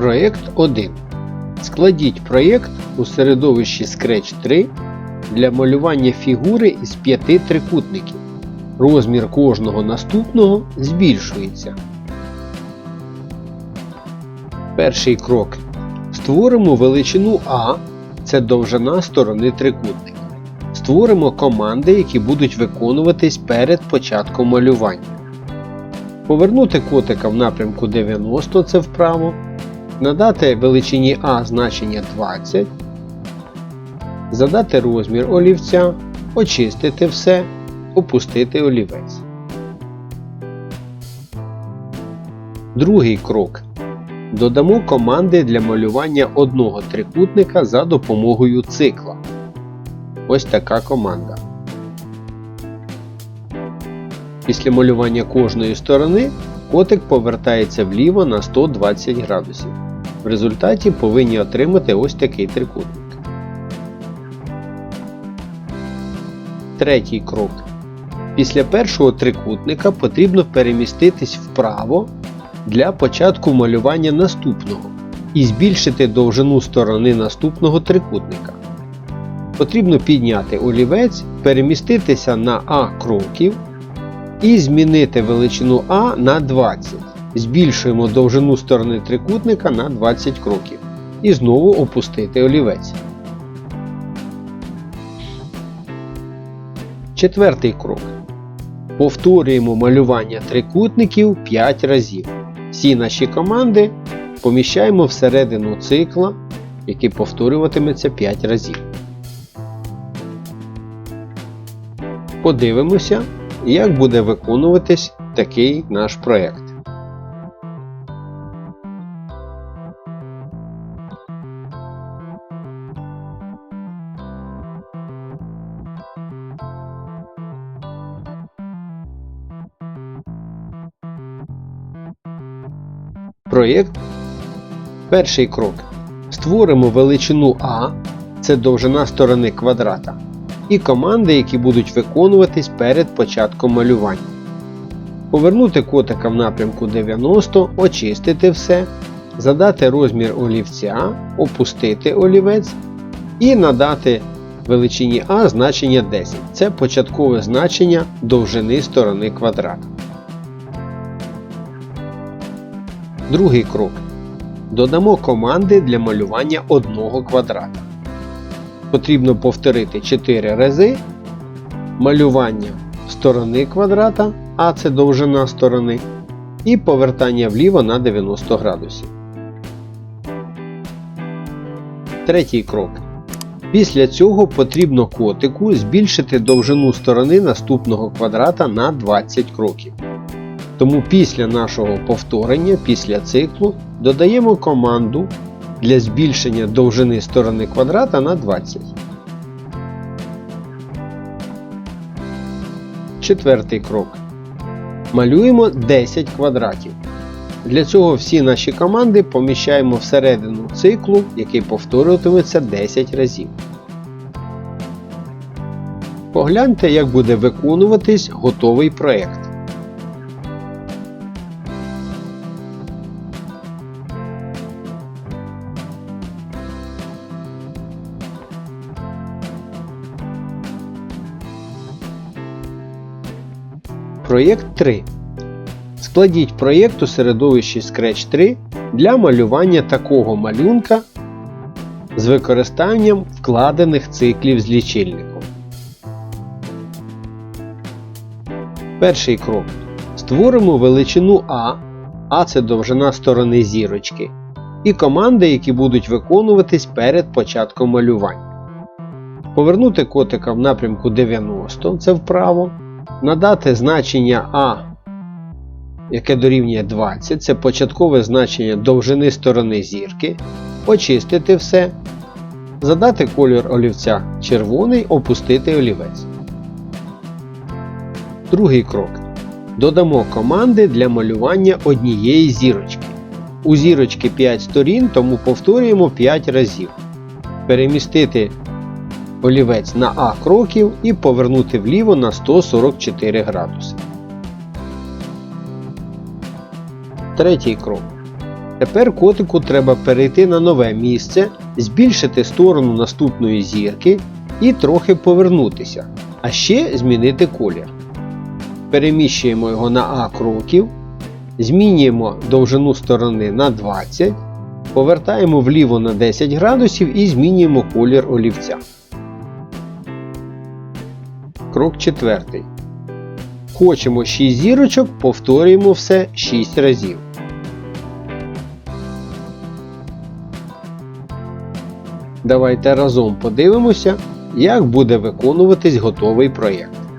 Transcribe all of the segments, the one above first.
Проєкт 1. Складіть проєкт у середовищі Scratch 3 для малювання фігури із п'яти трикутників. Розмір кожного наступного збільшується. Перший крок. Створимо величину А це довжина сторони трикутника. Створимо команди, які будуть виконуватись перед початком малювання. Повернути котика в напрямку 90 це вправо. Надати величині А значення 20. Задати розмір олівця. Очистити все. Опустити олівець. Другий крок. Додамо команди для малювання одного трикутника за допомогою цикла. Ось така команда. Після малювання кожної сторони котик повертається вліво на 120 градусів. В результаті повинні отримати ось такий трикутник. Третій крок. Після першого трикутника потрібно переміститись вправо для початку малювання наступного і збільшити довжину сторони наступного трикутника. Потрібно підняти олівець, переміститися на А кроків і змінити величину А на 20. Збільшуємо довжину сторони трикутника на 20 кроків. І знову опустити олівець. Четвертий крок. Повторюємо малювання трикутників 5 разів. Всі наші команди поміщаємо всередину цикла, який повторюватиметься 5 разів. Подивимося, як буде виконуватись такий наш проєкт. Проєкт. Перший крок. Створимо величину А, це довжина сторони квадрата, і команди, які будуть виконуватись перед початком малювання. Повернути котика в напрямку 90, очистити все, задати розмір олівця, опустити олівець і надати величині А значення 10. Це початкове значення довжини сторони квадрата. Другий крок. Додамо команди для малювання одного квадрата. Потрібно повторити 4 рази малювання сторони квадрата, а це довжина сторони, і повертання вліво на 90 градусів. Третій крок. Після цього потрібно котику збільшити довжину сторони наступного квадрата на 20 кроків. Тому після нашого повторення, після циклу, додаємо команду для збільшення довжини сторони квадрата на 20. Четвертий крок. Малюємо 10 квадратів. Для цього всі наші команди поміщаємо всередину циклу, який повторюватиметься 10 разів. Погляньте, як буде виконуватись готовий проєкт. Проєкт 3. Складіть проєкт у середовищі Scratch 3 для малювання такого малюнка з використанням вкладених циклів з лічильником. Перший крок. Створимо величину А, А це довжина сторони зірочки, і команди, які будуть виконуватись перед початком малювання. Повернути котика в напрямку 90 це вправо. Надати значення А, яке дорівнює 20, це початкове значення довжини сторони зірки. Очистити все. Задати колір олівця червоний, опустити олівець. Другий крок. Додамо команди для малювання однієї зірочки. У зірочки 5 сторін, тому повторюємо 5 разів. Перемістити олівець на А кроків і повернути вліво на 144 градуси. Третій крок. Тепер котику треба перейти на нове місце, збільшити сторону наступної зірки і трохи повернутися, а ще змінити колір. Переміщуємо його на А кроків, змінюємо довжину сторони на 20, повертаємо вліво на 10 градусів і змінюємо колір олівця. Крок четвертий. Хочемо 6 зірочок, повторюємо все 6 разів. Давайте разом подивимося, як буде виконуватись готовий проєкт.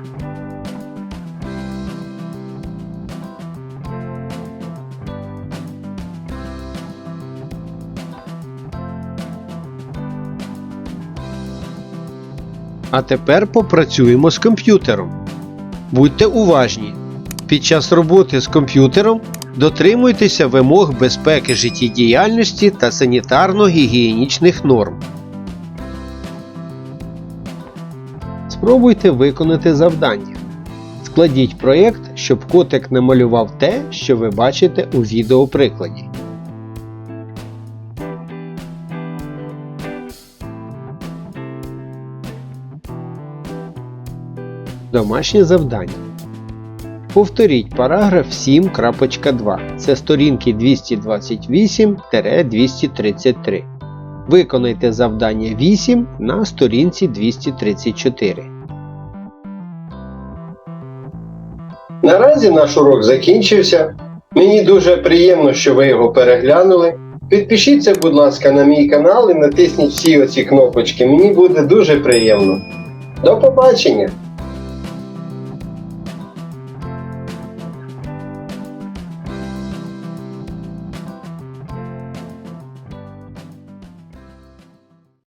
А тепер попрацюємо з комп'ютером. Будьте уважні. Під час роботи з комп'ютером дотримуйтеся вимог безпеки життєдіяльності та санітарно-гігієнічних норм. Спробуйте виконати завдання. Складіть проєкт, щоб котик намалював те, що ви бачите у відеоприкладі. Домашнє завдання. Повторіть параграф 7.2. Це сторінки 228-233. Виконайте завдання 8 на сторінці 234. Наразі наш урок закінчився. Мені дуже приємно, що ви його переглянули. Підпишіться, будь ласка, на мій канал і натисніть всі оці кнопочки. Мені буде дуже приємно. До побачення!